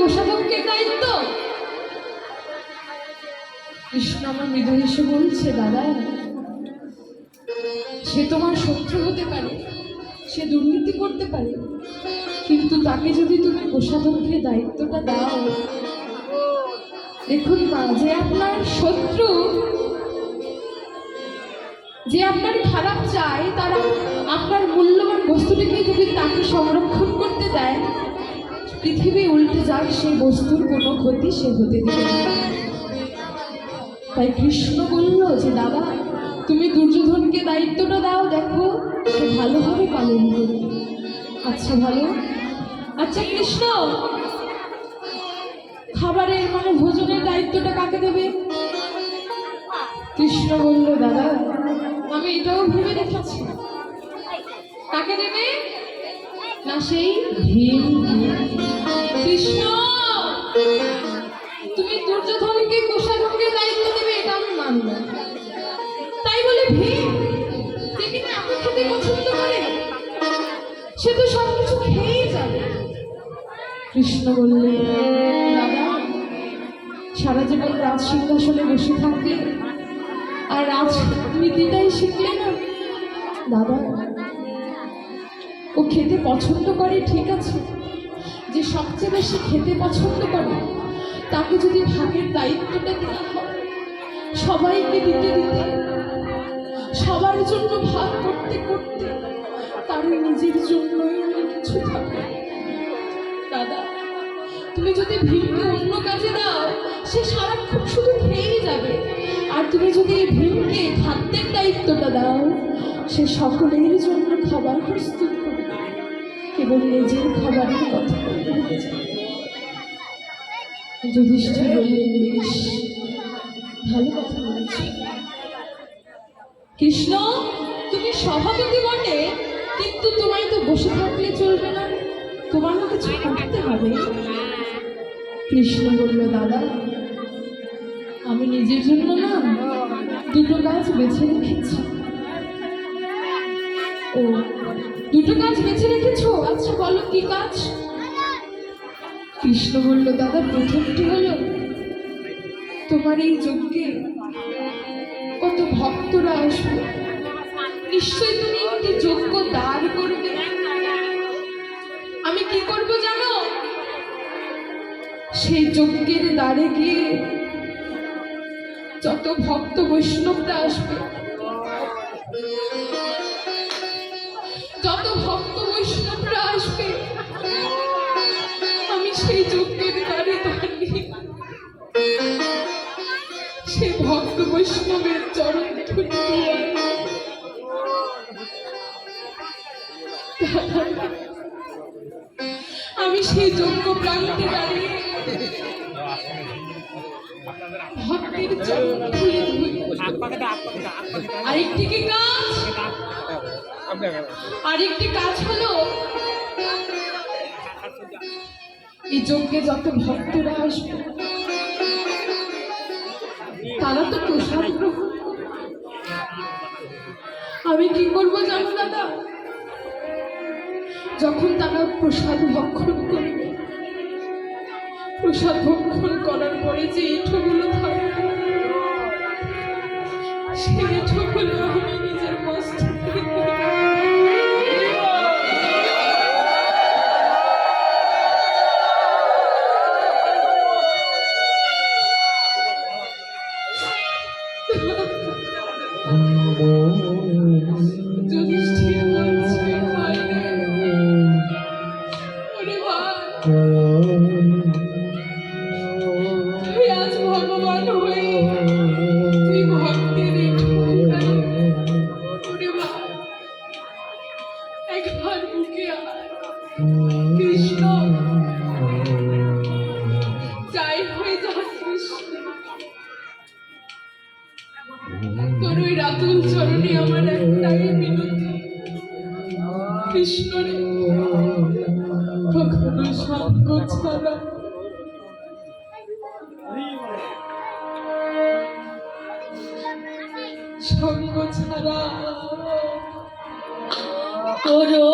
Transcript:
কোষাধ্যক্ষের দায়িত্ব? কৃষ্ণ আমার মৃদু হেসে বলছে, দাদা, সে তোমার শত্রু হতে পারে, সে দুর্নীতি করতে পারে, কিন্তু তাকে যদি তুমি কোষাধ্যক্ষের দায়িত্বটা দাও, দেখুন মা, যে আপনার শত্রু, যে আপনার খারাপ চায়, তারা আপনার মূল্যবান বস্তুটিকে যদি তাকে সংরক্ষণ করতে দেয় পৃথিবী উল্টে যাক সেই বস্তুর কোনো ক্ষতি সে হতে দেবে তাই কৃষ্ণ বলল যে, দাদা, তুমি দুর্যোধনকে দায়িত্বটা দাও, দেখো সে ভালোভাবে পালন করবে। আচ্ছা ভালো। আচ্ছা কৃষ্ণ, খাবারের মানে ভোজনের দায়িত্বটা কাকে দেবে? কৃষ্ণ বলল, দাদা, আমি এটাও ভেবে রেখেছি কাকে দেবে? না সেই কৃষ্ণ, তুমি দুর্যোধনকে কোষাধ্যক্ষের দায়িত্ব দেবে, এটা আমি মানব। তাই বলে ভীম যে কিনা এত খেতে পছন্দ করে, সে তো সব কিছু খেয়েই যাবে। কৃষ্ণ বললে, দাদা, সারা জীবন রাজ সিংহাসনে বসে থাকলে, আর রাজনীতিটাই শিখলে না? দাদা ও খেতে পছন্দ করে, ঠিক আছে? যে সবচেয়ে বেশি খেতে পছন্দ করে, তাকে যদি ভাগের দায়িত্বটা দেওয়া হয়, সবাইকে দিতে দিতে, সবার জন্য ভাগ করতে করতে তার নিজের জন্যই কিছু থাকে। দাদা, তুমি যদি ভীমকে অন্য কাজে দাও, সে সারাক্ষণ শুধু খেয়েই যাবে। আর তুমি যদি এই ভীমকে খাদ্যের দায়িত্বটা দাও, সে সকলের জন্য খাবার প্রস্তুত কেবল নিজের খাবারের কথা যুধিষ্ঠির বললেন, বেশ, ভালো কথা বলেছ। কৃষ্ণ, তুমি সভাপতি বটে, কিন্তু তোমায় তো বসে থাকলে চলবে না। তোমারও কিছু করতে হবে। কৃষ্ণ বলল, দাদা, আমি নিজের জন্য না দুটো গাছ বেছে রেখেছি। ও, দুটো কাজ বেছে রেখেছো? আচ্ছা বলো, কি কাজ? কৃষ্ণ বলল, দাদা, প্রথমটি হলো তোমার এই যজ্ঞে কত ভক্তরা আসবে। নিশ্চয়ই তুমি একটি যজ্ঞ দাঁড় করবে। আমি কি করব জানো? সেই যজ্ঞের দ্বারে গিয়ে যত ভক্ত বৈষ্ণবরা আসবে যত ভক্ত বৈষ্ণবরা আসবে আমি সেই যজ্ঞের দ্বারে দাঁড়িয়ে। সেই ভক্ত বৈষ্ণবের চরণ আমি সেই যজ্ঞ প্রান্তে দাঁড়িয়ে ভক্তের চরণ আরেকটি কি কাজ আরেকটি কাজ হলো, এই যজ্ঞে যত ভক্তরা আসবে, তারা তো প্রসাদ আমি কি করব জানো দাদা? যখন তারা প্রসাদ ভক্ষণ করবে, প্রসাদ ভক্ষণ করার পরে যে এঁঠোগুলো থাকবে সেই এঁঠোগুলো আমি নিজের মস্তকে একবার বুকে আয় কৃষ্ণ তোর ওই রাতুল চরণে আমার একটাই মিনতি কৃষ্ণ রে সঙ্গ ছাড়া। সঙ্গ ছাড়া। করো